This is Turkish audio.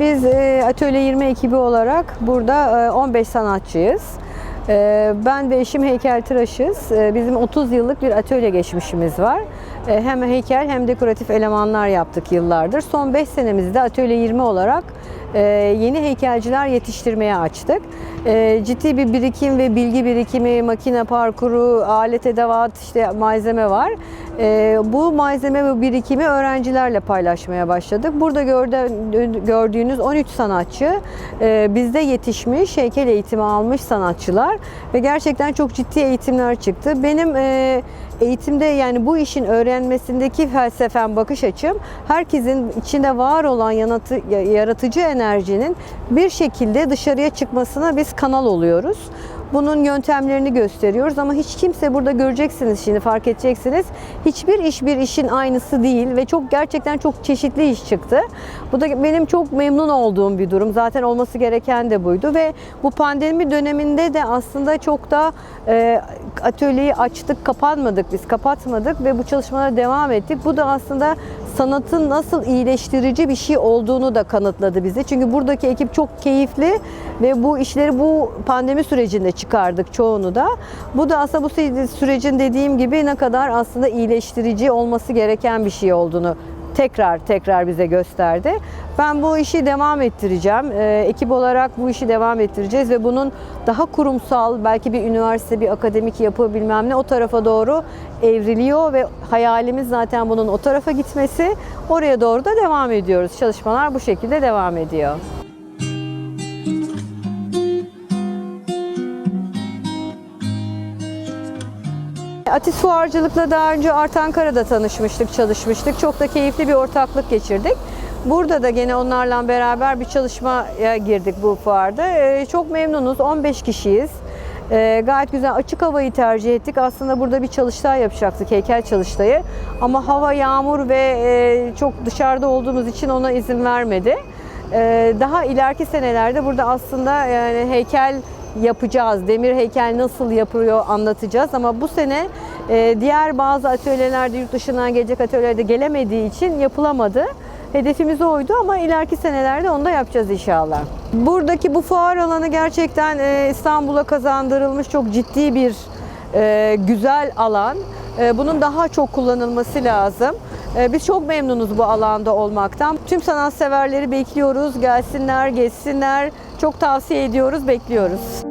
Biz e, Atölye 20 ekibi olarak burada e, 15 sanatçıyız. E, Ben ve eşim heykeltıraşız. E, Bizim 30 yıllık bir atölye geçmişimiz var. E, Hem heykel hem dekoratif elemanlar yaptık yıllardır. Son 5 senemizde Atölye 20 olarak e, yeni heykelciler yetiştirmeye açtık. E, Ciddi bir birikim ve bilgi birikimi, makine parkuru, alet edevat, işte malzeme var. E, Bu malzeme ve birikimi öğrencilerle paylaşmaya başladık. Burada gördü- gördüğünüz 13 sanatçı e, bizde yetişmiş, heykel eğitimi almış sanatçılar ve gerçekten çok ciddi eğitimler çıktı. Benim e, eğitimde yani bu işin öğrenmesindeki felsefem, bakış açım herkesin içinde var olan yanatı, yaratıcı enerjinin bir şekilde dışarıya çıkmasına biz kanal oluyoruz. Bunun yöntemlerini gösteriyoruz ama hiç kimse burada göreceksiniz şimdi fark edeceksiniz. Hiçbir iş bir işin aynısı değil ve çok gerçekten çok çeşitli iş çıktı. Bu da benim çok memnun olduğum bir durum. Zaten olması gereken de buydu ve bu pandemi döneminde de aslında çok da e, atölyeyi açtık, kapanmadık biz, kapatmadık ve bu çalışmalara devam ettik. Bu da aslında sanatın nasıl iyileştirici bir şey olduğunu da kanıtladı bize. Çünkü buradaki ekip çok keyifli ve bu işleri bu pandemi sürecinde çıkardık çoğunu da. Bu da aslında bu sürecin dediğim gibi ne kadar aslında iyileştirici olması gereken bir şey olduğunu tekrar tekrar bize gösterdi. Ben bu işi devam ettireceğim. Ee, ekip olarak bu işi devam ettireceğiz ve bunun daha kurumsal, belki bir üniversite, bir akademik yapı bilmem ne o tarafa doğru evriliyor ve hayalimiz zaten bunun o tarafa gitmesi. Oraya doğru da devam ediyoruz. Çalışmalar bu şekilde devam ediyor. Atis Fuarcılık'la daha önce Artankara'da tanışmıştık, çalışmıştık. Çok da keyifli bir ortaklık geçirdik. Burada da gene onlarla beraber bir çalışmaya girdik bu fuarda. Ee, çok memnunuz, 15 kişiyiz. Ee, gayet güzel açık havayı tercih ettik. Aslında burada bir çalıştay yapacaktık, heykel çalıştayı. Ama hava yağmur ve e, çok dışarıda olduğumuz için ona izin vermedi. Ee, daha ileriki senelerde burada aslında yani heykel yapacağız. Demir heykel nasıl yapılıyor anlatacağız ama bu sene e, diğer bazı atölyelerde yurt dışından gelecek atölyelerde gelemediği için yapılamadı. Hedefimiz oydu ama ileriki senelerde onu da yapacağız inşallah. Buradaki bu fuar alanı gerçekten e, İstanbul'a kazandırılmış çok ciddi bir e, güzel alan. E, Bunun daha çok kullanılması lazım. E, Biz çok memnunuz bu alanda olmaktan. Tüm sanatseverleri bekliyoruz. Gelsinler, geçsinler. Çok tavsiye ediyoruz, bekliyoruz.